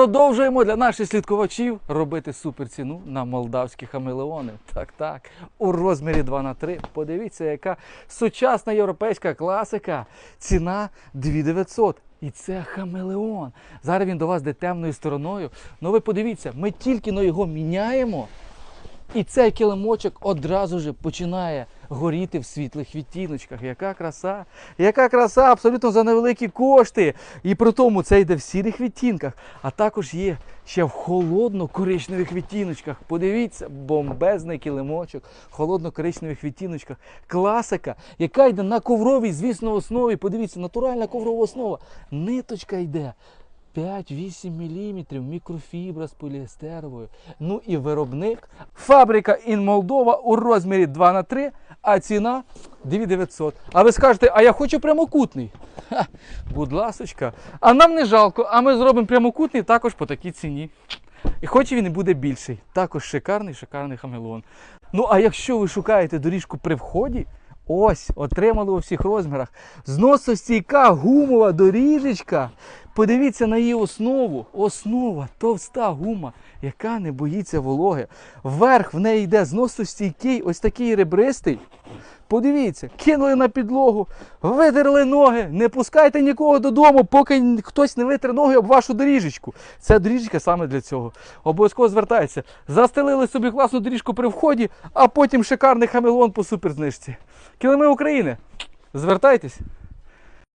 Продовжуємо для наших слідкувачів робити суперціну на молдавські хамелеони. Так, так. У розмірі 2 на 3 Подивіться, яка сучасна європейська класика. Ціна 2900. І це хамелеон. Зараз він до вас йде темною стороною. Ну ви подивіться, ми тільки но його міняємо. І цей килимочок одразу ж починає горіти в світлих відтіночках. Яка краса! Яка краса абсолютно за невеликі кошти. І при тому це йде в сірих відтінках, а також є ще в холодно-коричневих відтіночках. Подивіться, бомбезний килимочок, холодно-коричневих відтіночках. Класика, яка йде на ковровій, звісно, основі. Подивіться, натуральна коврова основа. Ниточка йде. 5-8 мм, мікрофібра з поліестеровою. Ну і виробник. Фабрика Ін Молдова у розмірі 2 на 3 а ціна 2900. А ви скажете, а я хочу прямокутний. Ха, будь ласочка. А нам не жалко, а ми зробимо прямокутний також по такій ціні. І хоч він і буде більший, також шикарний, шикарний хамелеон. Ну а якщо ви шукаєте доріжку при вході, ось отримали у всіх розмірах. Зносостійка гумова доріжечка. Подивіться на її основу. Основа, товста гума, яка не боїться вологи. Вверх в неї йде зносостійкий, ось такий ребристий. Подивіться, кинули на підлогу, видерли ноги, не пускайте нікого додому, поки хтось не витре ноги об вашу доріжечку. Ця доріжка саме для цього. Обов'язково звертається. Застелили собі класну доріжку при вході, а потім шикарний хамелон по суперзнижці. Килими України. Звертайтесь.